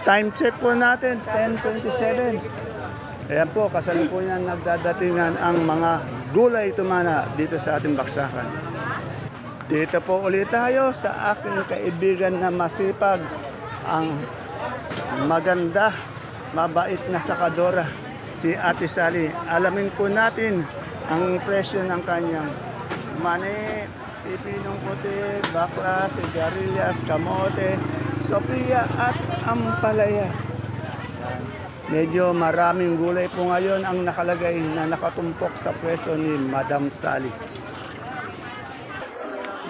Time check po natin, 10.27. Ayan po, kasalukuyan nagdadatingan ang mga gulay tumana dito sa ating baksakan. Dito po ulit tayo sa aking kaibigan na masipag, ang maganda, mabait na sakadora, si Ate Sally. Alamin po natin ang presyo ng kanyang mani, pipinong puti, bakla, sigarilyas, kamote, sopia at ampalaya. Medyo maraming gulay po ngayon ang nakalagay na nakatumpok sa pwesto ni Madam Sally.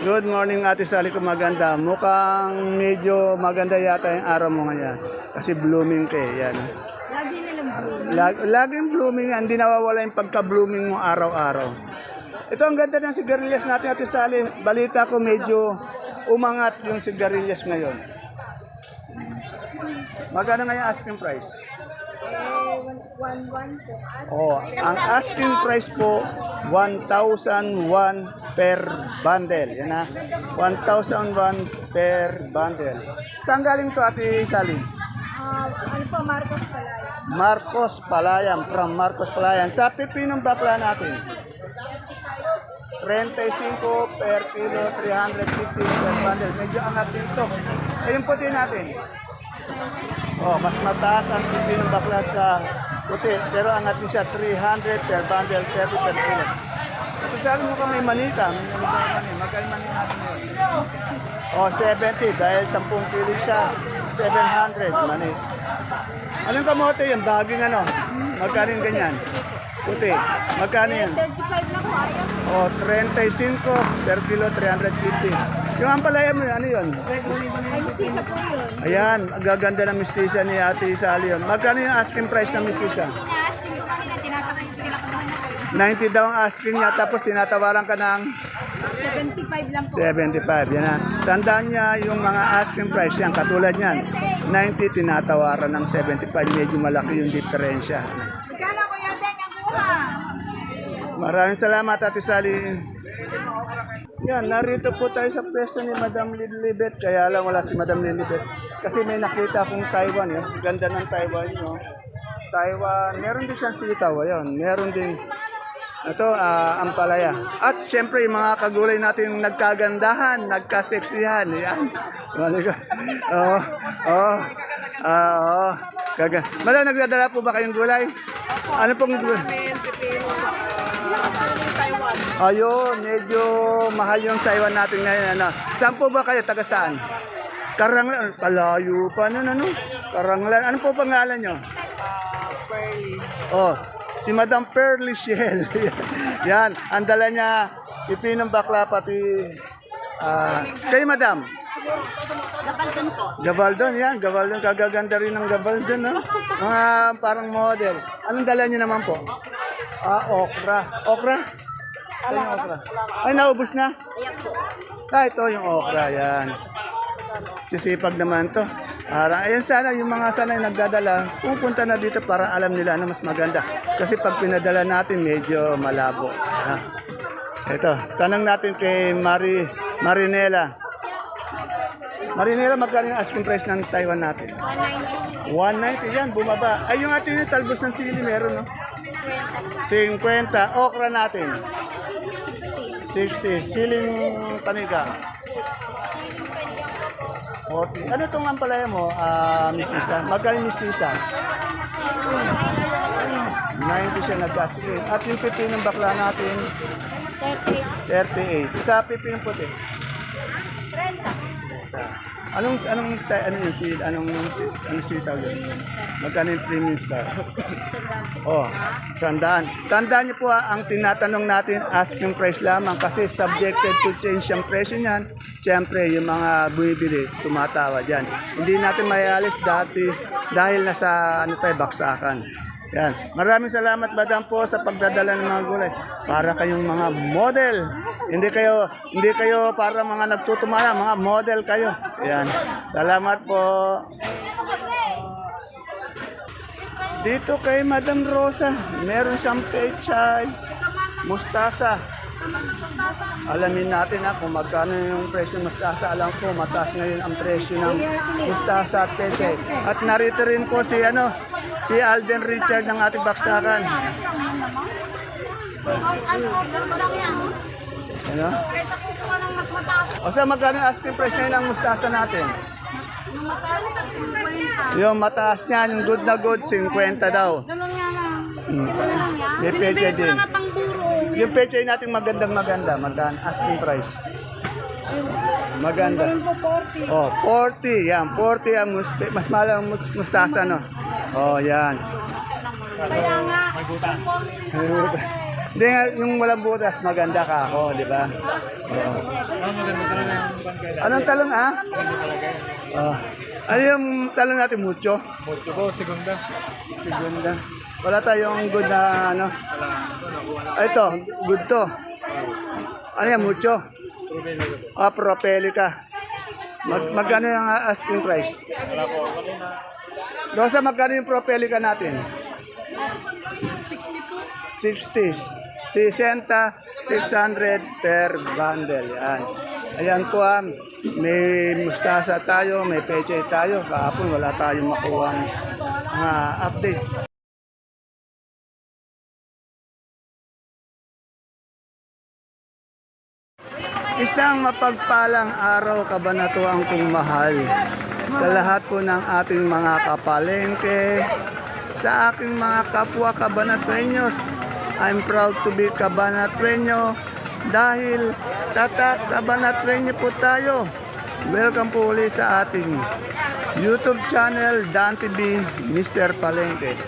Good morning Ate Sally ko maganda. Mukhang medyo maganda yata yung araw mo ngayon. Kasi blooming ka eh. Yan. Lagi nilang bloom. Lag- laging blooming yan. Hindi nawawala yung pagka-blooming mo araw-araw. Ito ang ganda ng sigarilyas natin Ate Sally. Balita ko medyo umangat yung sigarilyas ngayon. Magkano nga yung asking price? Eh, po. Oh, ang asking price po 1,001 per bundle. Yan na. 1,001 per bundle. Saan galing to Ate Sally? uh, ano po, Marcos Palay. Marcos Palayan, from Marcos Palayan. Sa pipinong bakla natin, 35 per kilo, 350 per bundle. Medyo angat din to. Eh, yung puti natin. Oh, mas mataas ang pipinong bakla sa puti. Pero angat din siya, 300 per bundle, 30 per kilo. Sabi mo ka may manita. May mani. Magkano mani natin yun? Oh, 70 dahil 10 kilo siya. 700 mani. Anong kamote yan? Baging ano? Magkano yung ganyan? Puti. Magkano yan? 35 na. O, 35 per kilo, 350. Yung ampalaya mo, ano yun? Ay, mistisa po yun. Ayan, ang gaganda ng mistisa ni Ate Sally yun. Magkano yung asking price ng mistisa? Ina-asking ko kanina, tinatakay ano. 90 daw ang asking niya, tapos tinatawaran ka ng 75 lang po. 75. Yan na. Tandaan niya yung mga asking price yan. Katulad niyan, 90 tinatawaran ng 75. Medyo malaki yung diferensya. Magkano ko yan, Deng, ang kuha? Maraming salamat, Ate Sally. Yan, narito po tayo sa pwesto ni Madam Lilibet. Kaya lang wala si Madam Lilibet. Kasi may nakita akong Taiwan. Eh. Ganda ng Taiwan, no? Taiwan. Meron din siyang sitaw. Ayun. Meron din ito, ah, ampalaya. At syempre, yung mga kagulay natin yung nagkagandahan, nagkaseksihan. Yan. Mali ko. Oo. Oo. Ah, oo. Madam, nagdadala po ba kayong gulay? Ano pong gulay? Ayun, medyo mahal yung Taiwan natin ngayon. Ano. Saan po ba kayo? Taga saan? Karanglan. Palayo pa. Ano, ano? Karanglan. Ano po pangalan nyo? Oh, si Madam Pearly Shell. Yan, ang dala niya ipinong bakla pati ah, kay Madam. Gapalton po. Gabaldon, yan. Gabaldon, kagaganda rin ng Gabaldon, no? Mga parang model. Anong dala niyo naman po? Ah, okra. Okra? Ito yung okra. Ay, naubos na? Ah, ito yung okra, yan. Sisipag naman to. Para, ayan sana, yung mga sana yung nagdadala, pupunta na dito para alam nila na mas maganda. Kasi pag pinadala natin, medyo malabo. Ha? Ito, tanong natin kay Mari, Marinela. Marinela, magkano yung asking price ng Taiwan natin? 190. 190 yan, bumaba. Ay, yung ating yung talbos ng sili, meron, no? 50. Okra natin. 60. Siling paniga. 40. Ano itong ampalaya mo, ah, Miss Lisa? Magkano Miss Lisa? 90 siya nagkasige. At yung pipi ng bakla natin, 30. 38. Sa pipi ng puti. 30. Anong anong ta- ano yung seed anong anong seed tawag yun? Magkano yung premium star? oh, sandaan. Tandaan niyo po ha, ang tinatanong natin asking price lamang kasi subjected to change yung presyo niyan. Siyempre, yung mga bumibili, tumatawa dyan. Hindi natin mayalis dati dahil nasa ano tayo, baksakan. Yan. Maraming salamat, Madam po, sa pagdadala ng mga gulay. Para kayong mga model. Hindi kayo, hindi kayo para mga nagtutumala, mga model kayo. Yan. Salamat po. Dito kay Madam Rosa, meron siyang pechay, mustasa, Alamin natin ha, kung magkano yung presyo ng mustasa. Alam ko, mataas ngayon ang presyo ng mustasa at peche. At narito rin po si, ano, si Alden Richard ng ating baksakan. Ano, order mo lang yan. Ano? Kaysa kukuha ng mas mataas. O sa magkano yung asking price ngayon ng mustasa natin? Yung mataas na 50. Yung mataas niya, yung good na good, 50 daw. Ganun nga lang. Hmm. Ganun lang yan. May peche din. Yung peche natin magandang maganda, magkano asking price? Maganda. Ayun po 40. Oh, 40. Yan, 40 ang muste, mas mahal ang mus- mustasa, no? Oh, yan. Kaya nga. Hindi nga, yung walang butas, maganda ka ako, di ba? Oo. Anong talong, ah? Oh. Ano yung talong natin, mucho? Mucho po, segunda. Segunda. Wala tayong good na, ano? Ah, ito, good to. Ano yan, mucho? Ah, propelica. Mag magkano yung asking price? Rosa, magkano yung propelica natin? 60. 60, 600 per bundle. Yan. Ayan po ah, may mustasa tayo, may peche tayo. Kahapon wala tayong makuha mga update. Isang mapagpalang araw kabanatuang kong mahal sa lahat po ng ating mga kapalengke, sa aking mga kapwa kabanatuenyos. I'm proud to be kabanatuenyo dahil tatak kabanatuenyo po tayo. Welcome po ulit sa ating YouTube channel Dan TV Mr. Palengke.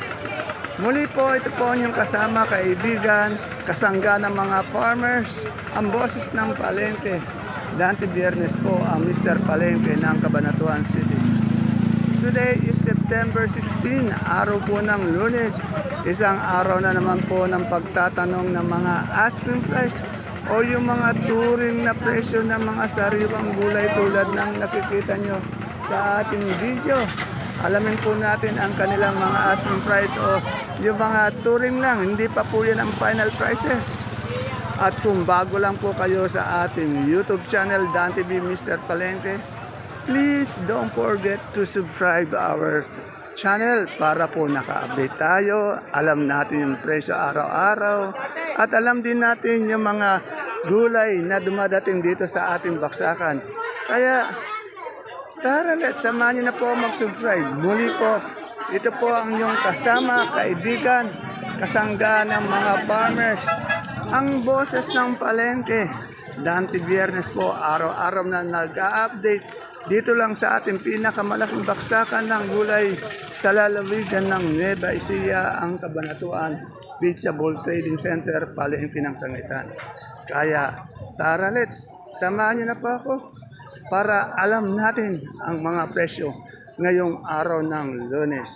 Muli po, ito po inyong kasama, kaibigan, kasangga ng mga farmers, ang boses ng Palengke. Dante Biernes po ang Mr. Palengke ng Cabanatuan City. Today September 16, araw po ng lunes. Isang araw na naman po ng pagtatanong ng mga asking price o yung mga turing na presyo ng mga sariwang gulay tulad ng nakikita nyo sa ating video. Alamin po natin ang kanilang mga asking price o yung mga touring lang, hindi pa po yan ang final prices. At kung bago lang po kayo sa ating YouTube channel, Dan TV Mr. Palengke, please don't forget to subscribe our channel para po naka-update tayo. Alam natin yung presyo araw-araw at alam din natin yung mga gulay na dumadating dito sa ating baksakan. Kaya Tara, let's samahan niyo na po mag-subscribe. Muli po, ito po ang inyong kasama, kaibigan, kasangga ng mga farmers. Ang boses ng palengke. Dante Biernes po, araw-araw na nag-update dito lang sa ating pinakamalaking baksakan ng gulay sa lalawigan ng Nueva Ecija, ang Kabanatuan Vegetable Trading Center, Palengke ng Sangitan. Kaya, tara let's, samahan niyo na po ako para alam natin ang mga presyo ngayong araw ng lunes.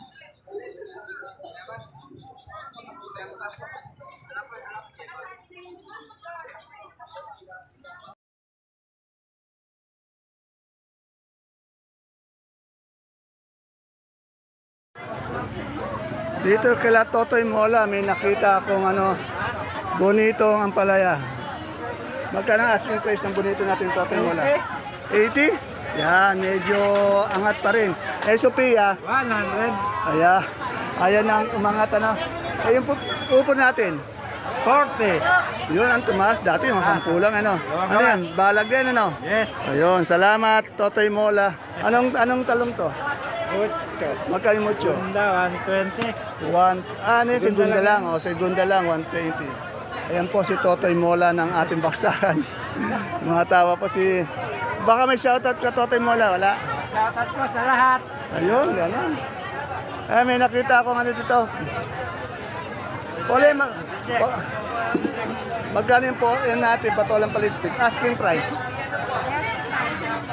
Dito kila Totoy Mola, may nakita akong ano, bonito ang palaya. Magkano ang asking price ng bonito natin Totoy Mola? 80? Yan, medyo angat pa rin. Eh, Sophia, 100. Aya, ayan ang umangat ano. Eh, yung pu- upo natin. 40. Yun ang tumaas dati, yung sampulang ano. Ano yan? Balag yan ano. Yes. Ayun, salamat Totoy Mola. Anong anong talong to? Mucho. Magkano mucho? Segunda, 120. One, ah, ano yun, segunda lang, o segunda lang, 120. Ayan po si Totoy Mola ng ating baksakan. Mga tawa po si... Baka may shoutout ka Totoy Mola, wala? Shoutout po sa lahat. Ayun, gano'n. Eh, may nakita ako ano dito. Pole, mag... Magkano yung po yun natin, patolang palitik? Asking price.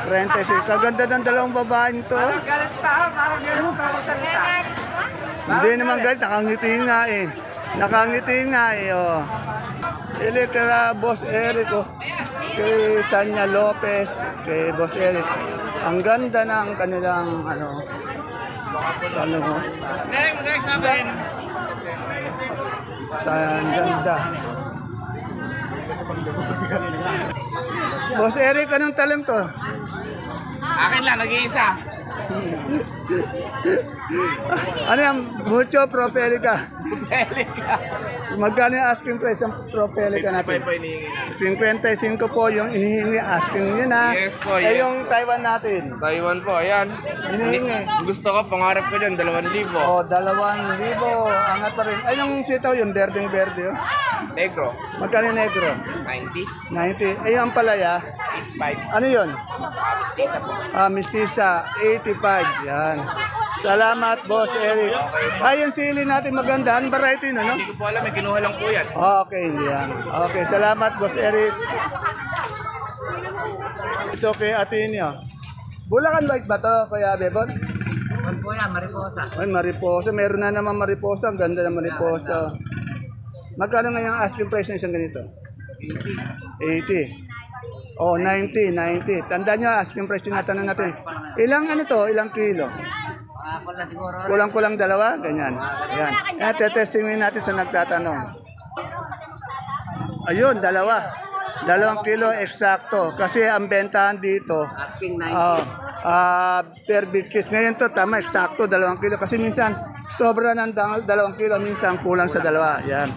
36. Kaganda ng dalawang babaeng to. ah. Galit pa ako, parang ganun pa magsalita. Hindi naman galit, nakangiti nga eh. Nakangiti nga eh, oh. Ili kaya Boss Eric, oh. Kay Sanya Lopez, kay Boss Eric. Ang ganda ng kanilang, ano, ano mo. Sa, ang ganda. Boss Eric, anong talong to? Akin lang, nag-iisa. Ano yung mucho propelica? Magkano yung asking price ng propelica natin? 55 po yung inihingi asking nyo na. Yes po, Eh yes. yung Taiwan natin. Taiwan po, ayan. Hinihingi. Gusto ko, pangarap ko dyan, 2,000. O, dalawang libo. Angat pa rin. Ay, yung sitaw yun, berdeng berde. Oh. Negro, Magkano yung negro? 90. 90. Ay, yung palaya. 85. Ano yun? Mistisa po. Ah, mistisa, 85. Yan. Salamat, Boss Eric. Ay, yung sili natin maganda. Anong variety na, no? Hindi ko po alam, may kinuha lang po yan. Okay, yan. Okay, salamat, Boss Eric. Ito kay Ateneo. Bulacan Bike ba to, Kuya Bebot? Ano po yan, mariposa. Ay, mariposa. Meron na naman mariposa. Ang ganda ng mariposa. Magkano nga yung asking price ng isang ganito? 80. Oh, 90, 90. Tandaan nyo, asking price tinatanong natin. Ilang ano to? Ilang kilo? Wala siguro. Kulang-kulang dalawa? Ganyan. Yan. Yan, tetestingin natin sa nagtatanong. Ayun, dalawa. Dalawang kilo eksakto. Kasi ang bentahan dito, Asking ah ah per big kiss. Ngayon to, tama, eksakto, dalawang kilo. Kasi minsan, sobra ng dalawang kilo, minsan kulang sa dalawa. Yan.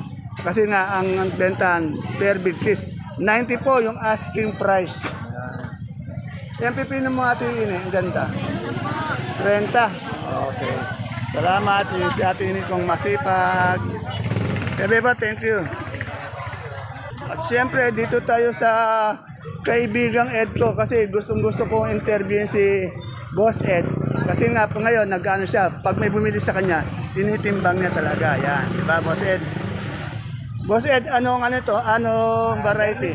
Kasi nga, ang ang bentahan per big kiss, 90 po yung asking price. Yan. Pipino mo ate ini, ang ganda. 30. Okay. Salamat. Si ate ini kong masipag. Kaya ba, thank you. At siyempre, dito tayo sa kaibigang Ed ko kasi gustong gusto kong interviewin si Boss Ed. Kasi nga po ngayon, nag-ano siya, pag may bumili sa kanya, tinitimbang niya talaga. Yan, di ba Boss Ed? Boss Ed, anong ano to? Anong variety?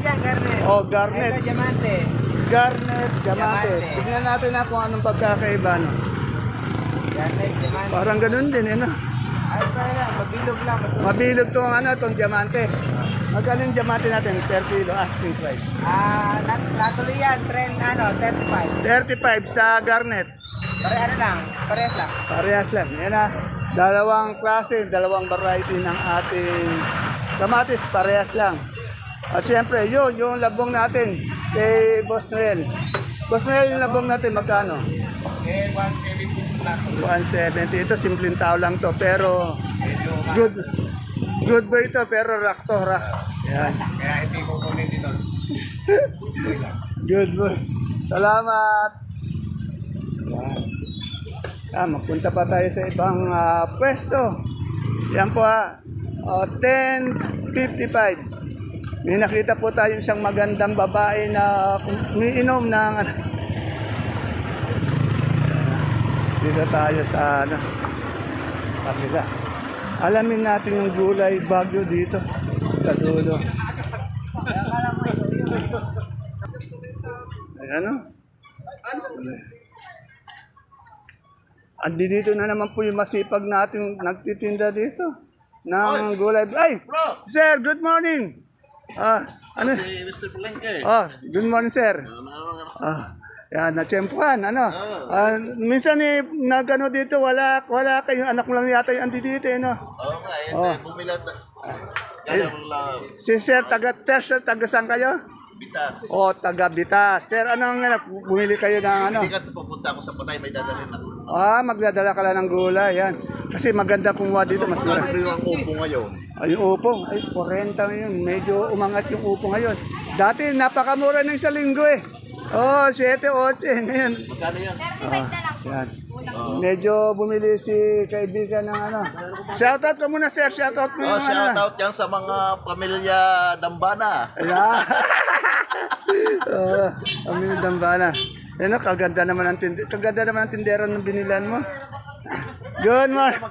Oh, garnet. Diamante. Garnet, gamate. Diamante. Tignan natin na kung anong pagkakaiba. No? Diamante, diamante. Parang ganun din, eh, no? Ay, lang, mabilog lang. Mabilog tong ano, tong diamante. Magkano yung diamante natin per kilo asking price? Ah, nat- natuloy yan, trend, ano, 35. 35 sa garnet. Pare, ano lang, parehas lang. Parehas lang. Yan na. Dalawang klase, dalawang variety ng ating Kamatis, parehas lang. At syempre, yun, yung labong natin kay Boss Noel. Boss Noel, yung labong natin, magkano? Eh, 170 lang. 170. Ito, simpleng tao lang to. Pero, good good boy to, pero rock to, rock. Yan. Kaya hindi ko kunin dito. good boy. Salamat. Yan. Ah, magpunta pa tayo sa ibang uh, pwesto. Yan po ah. Uh, 10 55. May nakita po tayo isang magandang babae na umiinom ng ano. Dito tayo sa ano, kabila. Alamin natin yung gulay bagyo dito sa dulo. Ayan o. Andi dito na naman po yung masipag natin nagtitinda dito ng gulay. Ay! Sir, good morning! Ah, ano? Si Mr. Palengke. Oh, good morning, sir. Ah, yan, natsyempuhan, ano? Ah, minsan eh, nagano dito, wala, wala kayong anak mo lang yata yung andi dito, eh, no? Oo nga, eh, Oh. oh. bumilat na. Galang lang. Si sir, taga Tess, taga saan kayo? Bitas. O, taga Bitas. Sir, anong ano, bumili kayo ng ano? Hindi ka pupunta ako sa patay, may dadalhin ako. Ah, magdadala ka lang ng gulay, yan. Kasi maganda kumuha dito, mas mura. Ano yung upo ngayon? Ay, upo, ay, 40 ngayon. Medyo umangat yung upo ngayon. Dati, napakamura ng isang linggo eh. Oh, 7, 8. Ngayon, Magkano yan? ah, yan. Medyo bumili si kaibigan ng ano. Shoutout ko muna, sir. Shoutout mo Oh, yung ano. shout out yan sa mga pamilya Dambana. Ayan. Oo, kami ng dambana. Yan o, kaganda naman ang tindi kaganda naman ang tindera ng binilan mo. Good morning.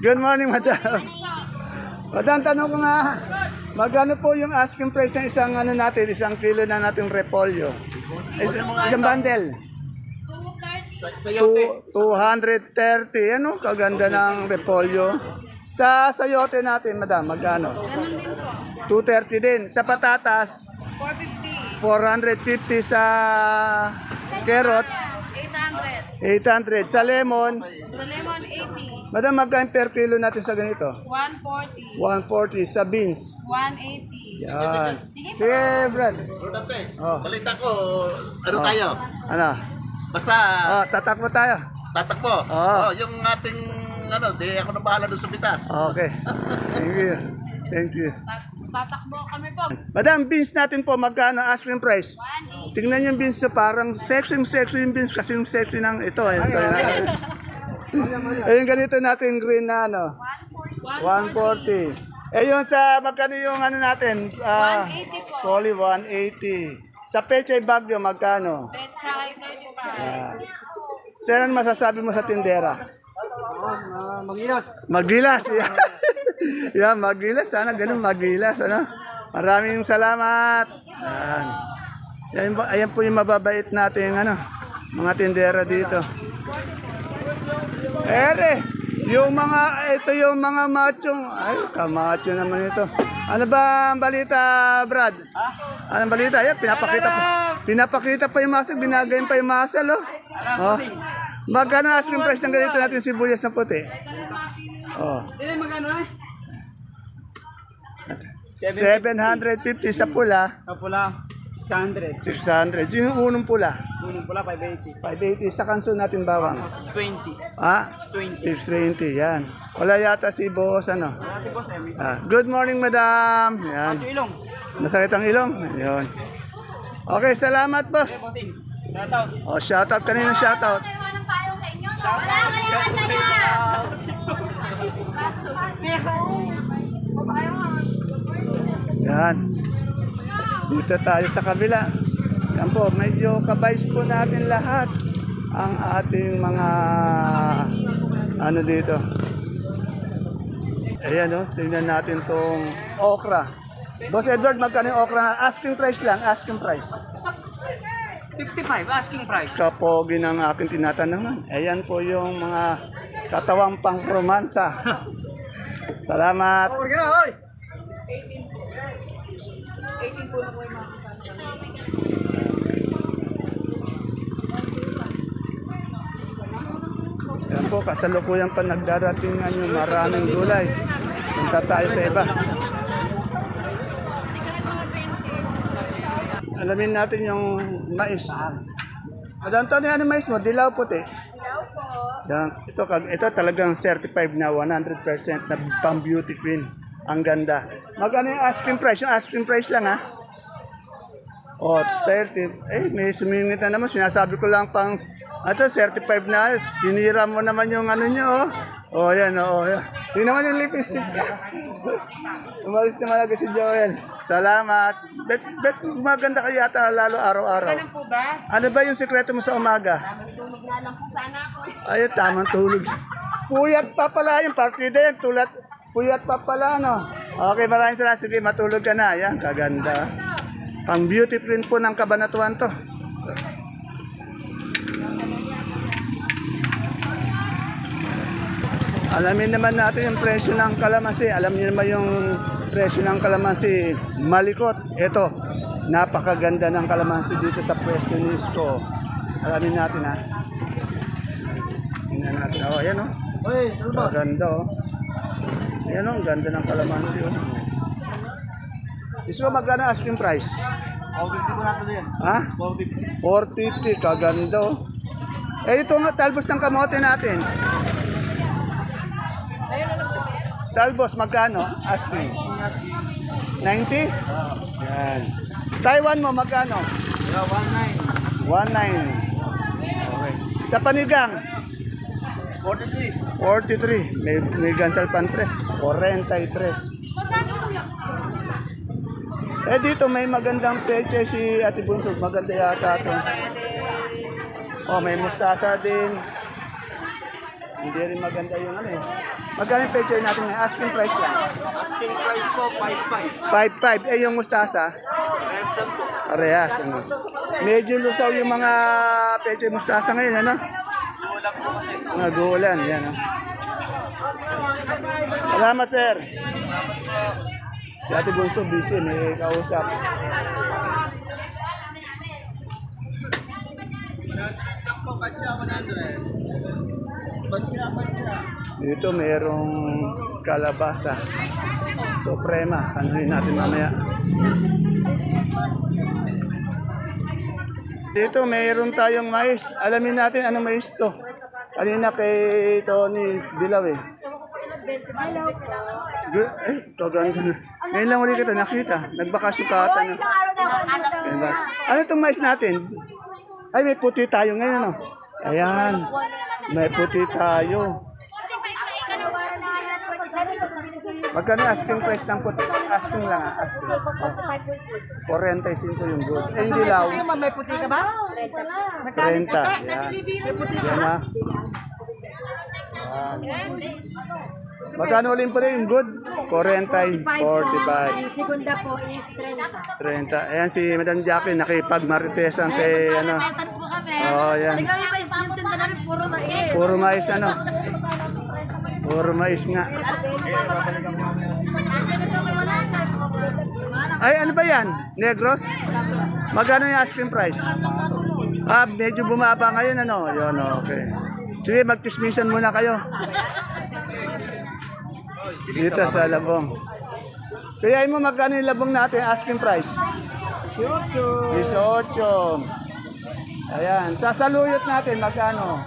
Good morning, madam. Madam, tanong ko nga, magkano po yung asking price ng isang ano natin, isang kilo na nating repolyo? Is, isang bundle? Two- 230. Ano, kaganda ng repolyo. Sa sayote natin, madam, magkano? Ganun din po. 230 din. Sa patatas, 450. 450 sa carrots, 800. 800. Sa lemon, Sa lemon, 80. madam, magkano per kilo natin sa ganito? 140. 140 sa beans. 180. Yan. Sige, Brad. Rodante, Oh. balita ko, ano Oh. tayo? Ano? Basta, Oh, tatakbo tayo. tatakbo. Oh. Oh, yung ating, ano, di ako na bahala doon sa bitas. Okay. Thank you. Thank you. Tat- Tatakbo kami po. Madam, beans natin po, magkano asking price? Tingnan yung beans na parang sexy sexy yung beans kasi yung sexy ng ito. Ayun, ito, Ayun ganito natin green na ano. 140. Eh yun sa magkano yung ano natin? Ah, 180 po. Solid 180. Sa Pechay Bagyo magkano? Betcha ay 35. Ah. Sir, ano masasabi mo sa tindera? Magilas. Magilas. yeah, magilas. Sana ganun magilas. Ano? Maraming salamat. Yan. Yan, po- ayan po yung mababait natin ano, mga tindera dito. Ere, yung mga, ito yung mga machong, ay, kamacho naman ito. Ano ba ang balita, Brad? Anong balita? Yan, pinapakita pa. Pinapakita pa yung muscle, binagayin pa yung muscle, oh. oh. Magkano asking price ng ganito natin sibuyas na puti? Oh. Hindi magano eh. 750 sa pula, Sa pula, 600. 600. Yung unong pula, Unang pula, 580. 580. Sa kanso natin bawang. 20. Ah, 20. 620. Yan. Wala yata si boss, ano. Ate boss, Emmy. Ah, good morning, madam. Yan. Ilong. Masakit ang ilong. Ayun. Okay, salamat, boss. Bossing. Shoutout. Oh, shoutout kanina shoutout. Yan. Dito tayo sa kabila. Yan po, medyo kabays po natin lahat ang ating mga ano dito. Ayan oh, tingnan natin tong okra. Boss Edward, magkano yung okra? Asking price lang, asking price. 55, asking price. Kapogi ng aking tinatanungan. Ayan po yung mga katawang pang romansa. Salamat. Yan po, kasalukuyan pa nagdaratingan yung maraming gulay. Punta tayo sa iba. Alamin natin yung mais. Madam Tony, ano mais mo? Dilaw puti. Dilaw po. Yan, ito, kag- ito talagang certified na 100% na pang beauty queen. Ang ganda. Magkano yung asking price? Yung asking price lang ha? Oh, 30. Eh, may sumingit na naman. Sinasabi ko lang pang, ito, 35 na. Sinira mo naman yung ano nyo, oh. Oh, yan, oh. yan. Yun naman yung lipstick. Umalis na malaga si Joel. Salamat. Bet, bet, maganda kayo yata lalo araw-araw. Ano po ba? Ano ba yung sekreto mo sa umaga? Magtulog na lang po sana ako. Ay, tamang tulog. Puyat pa pala yung partida yan. Tulad, puyat pa pala, no? Okay, maraming salamat. Sige, matulog ka na. Yan, kaganda. Pang beauty print po ng kabanatuan to. Alamin naman natin yung presyo ng kalamansi. Alam niyo naman yung presyo ng kalamansi. Malikot. Ito, napakaganda ng kalamansi dito sa pwesto ni Isko. Alamin natin ha. Tingnan natin. Oh, ayan oh. Maganda oh. Ayan oh, ganda ng kalamansi oh. Isko, magkano asking price? Ha? 450. Kaganda oh. Eh, ito nga, talbos ng kamote natin. Talbos, magkano? Asking. 90? Yan. Taiwan mo, magkano? 19. Okay. Sa panigang? 43. 43. May, may gansal pantres. 43. Eh dito may magandang peche si Ate Bunso. Maganda yata ito. Oh, may mustasa din. Hindi rin maganda yung ano eh. Magkano yung peche natin ngayon? Asking price lang. Asking price po, 55. 5-5. Eh, yung mustasa? Rest lang po. Parehas, ano? Medyo lusaw yung mga peche mustasa ngayon, ano? Kulang po kasi. Mga gulan, yan, oh. Salamat, sir. Si Ate Bunso, busy, may kausap. Dito mayroong kalabasa. Suprema. Tanuhin natin mamaya. Dito mayroon tayong mais. Alamin natin anong mais to. Kanina kay Tony Dilaw eh. Gu- Eh, ito ganda na. Ngayon lang ulit kita nakita. Nagbakasyon ka ata. na. Ano itong mais natin? Ay, may puti tayo ngayon, ano? Ayan. May puti tayo. Magkano asking price ng puti? Asking lang, ah, asking. 45 yung good. Eh, hindi law. May puti ka ba? 30. Yan. Yan na. Yan. Magkano ulit pa rin yung good? 40, 45. Segunda po is 30. 30. Ayan si Madam Jackie, nakipagmaritesan kay ano. Oh, yan. Tingnan mo pa yung tinda namin, puro mais. Puro mais ano. Puro mais nga. Ay, ano ba yan? Negros? Magkano yung asking price? Ah, medyo bumaba ngayon, ano? Yun, okay. Sige, magtismisan muna kayo. Dito sa labong. Kaya mo magkano yung labong natin, asking price? 18. 18. Ayan, sa saluyot natin, magkano?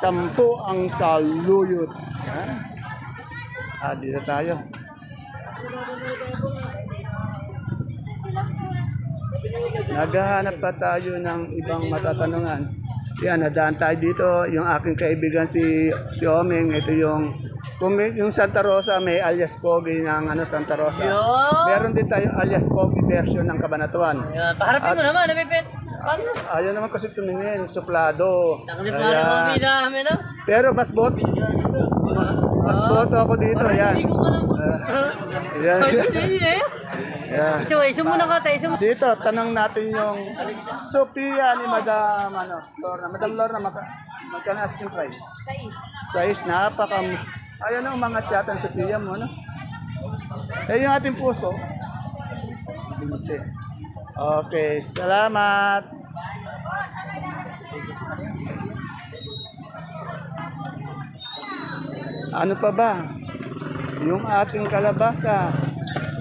Sampu ang saluyot. Ayan. Ah, dito tayo. Naghahanap pa tayo ng ibang matatanungan. Yan, nadaan tayo dito. Yung aking kaibigan si, si Omeng, ito yung kung may, yung Santa Rosa, may alias Pogi ng ano, Santa Rosa. Meron din tayo alias Pogi version ng Kabanatuan. Yan, paharapin mo naman, namipit. Ayaw naman kasi tumingin, suplado. Ayan. Pero mas bot. Mas boto ako dito, yan. Yan. Yan. Iso muna ka tayo. Dito, tanong natin yung Sophia ni Madam ano, Lorna. Madam Lorna, magka, magkano asking price? Sais. Sais, napaka... Ayun ang mga tiyata ng Sophia mo, ano? Eh, yung ating puso. Binsi. Okay, salamat. Ano pa ba? Yung ating kalabasa,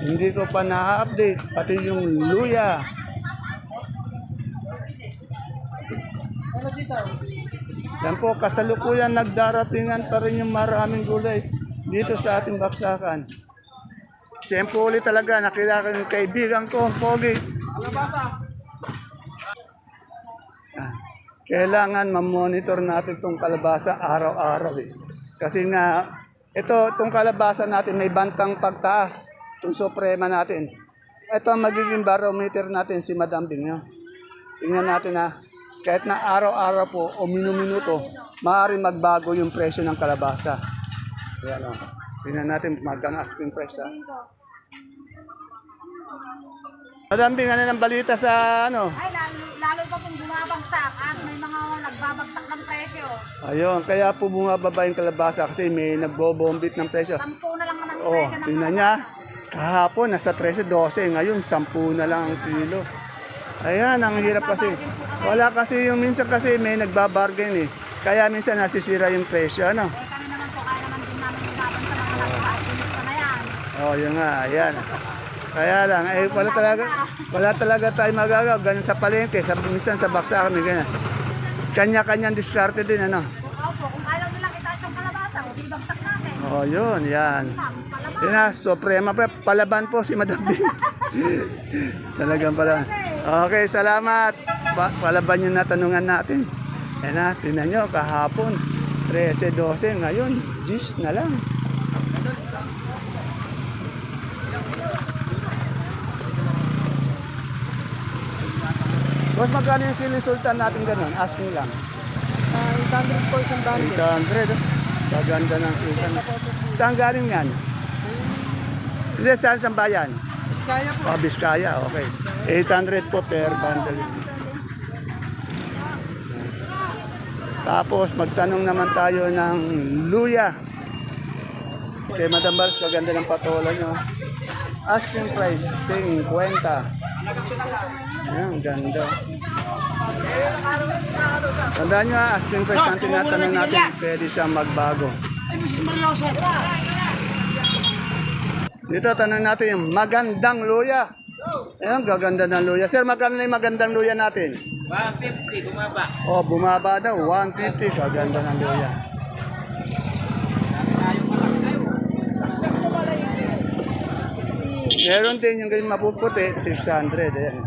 hindi ko pa na-update. Pati yung luya. Yan po, kasalukuyan nagdaratingan pa rin yung maraming gulay dito sa ating baksakan. Siyempre ulit talaga, nakilala ko yung kaibigan ko, Pogi. Ah, kailangan ma-monitor natin itong kalabasa araw-araw eh. Kasi nga, ito, itong kalabasa natin may bantang pagtaas. Itong suprema natin. Ito ang magiging barometer natin si Madam Bing. no? Tingnan natin ha. Kahit na araw-araw po o minu-minuto, maaaring magbago yung presyo ng kalabasa. Ayan o. Tingnan natin magkano asking price ha. Madam Bing, ano ng balita sa ano? Ay, lalo, lalo pa pong bumabagsak at may mga nagbabagsak ng presyo. Ayun, kaya po bumababa yung kalabasa kasi may nagbobombit ng presyo. Sampu na lang ang Oh, presyo ng tingnan niya. Kahapon, nasa 13, 12. Ngayon, 10 na lang ang kilo. Ayan, ang hirap kasi. Wala kasi yung minsan kasi may nagbabargain eh. Kaya minsan nasisira yung presyo, ano? Eh, kami naman po, kaya naman din namin usapan sa mga pa na yan. Oh, yun nga, ayan. Kaya lang, eh, wala talaga, wala talaga tayo magagawa. Ganun sa palengke, sa, minsan sa baksa kami, ganyan. Kanya-kanyang diskarte din, ano? Opo, kung ayaw nilang itaas yung kalabasa, o di bagsak natin. Oh, yun, yan. Yun na, suprema pa. Palaban po si Madam Bing. Talagang pala. Okay, salamat. Pa palaban yung natanungan natin. Yan na, tinan nyo, kahapon. 13-12, ngayon, 10 na lang. Boss, magkano yung siling sultan natin ganun? Asking lang. 800 po isang 800. oh. Gaganda ng sultan. Saan galing yan? Hindi, saan sa bayan? Kaya po. Oh, Biskaya, okay. 800 po per bundle. Tapos magtanong naman tayo ng luya. Kay Madam Bars, kaganda ng patola nyo. Asking price, 50. Ayan, ganda. Tandaan nyo, ah, asking price ang tinatanong natin, pwede siyang magbago. Dito, tanong natin yung magandang luya. Ayan, gaganda ng luya. Sir, magkano na yung magandang luya natin? 150, bumaba. Oh, bumaba daw, 150. Kaganda ng luya. Meron din yung ganyan mapuputi, 600. Ayan.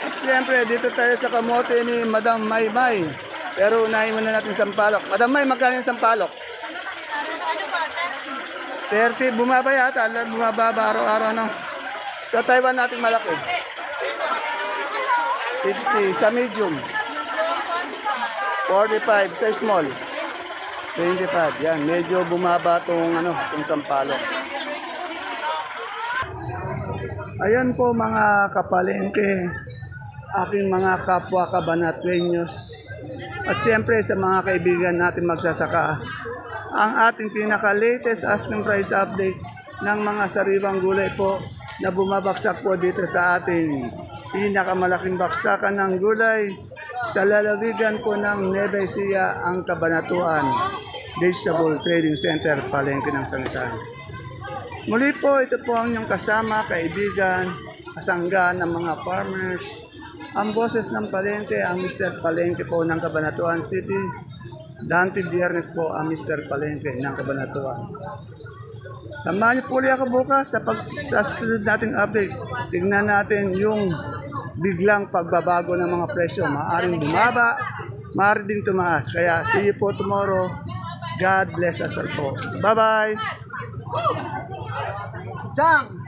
At siyempre, dito tayo sa kamote ni Madam Maymay. Pero unahin muna natin sampalok. Madam May, magkano yung sampalok? 30, bumaba yata. Alam, Bumababa araw-araw, ano? Sa Taiwan natin malaki. 60, sa medium. 45, sa small. 25, yan. Medyo bumaba tong ano, tong sampalok. Ayan po mga kapalengke, aking mga kapwa kabanatwenyos. At siyempre sa mga kaibigan natin magsasaka, ang ating pinaka-latest asking price update ng mga sariwang gulay po na bumabaksak po dito sa ating pinakamalaking baksakan ng gulay sa lalawigan po ng Nueva Ecija, ang Kabanatuan Vegetable Trading Center, Palengke ng Sangitan. Muli po, ito po ang inyong kasama, kaibigan, kasangga ng mga farmers. Ang boses ng Palengke, ang Mr. Palengke po ng Cabanatuan City. Dante Biernes po ang Mr. Palengke ng Cabanatuan. Samahan niyo po ulit ako bukas sa, pag, sa susunod nating update. Tignan natin yung biglang pagbabago ng mga presyo. Maaring bumaba, maaring ding tumaas. Kaya see you po tomorrow. God bless us all po. Bye-bye! Chang!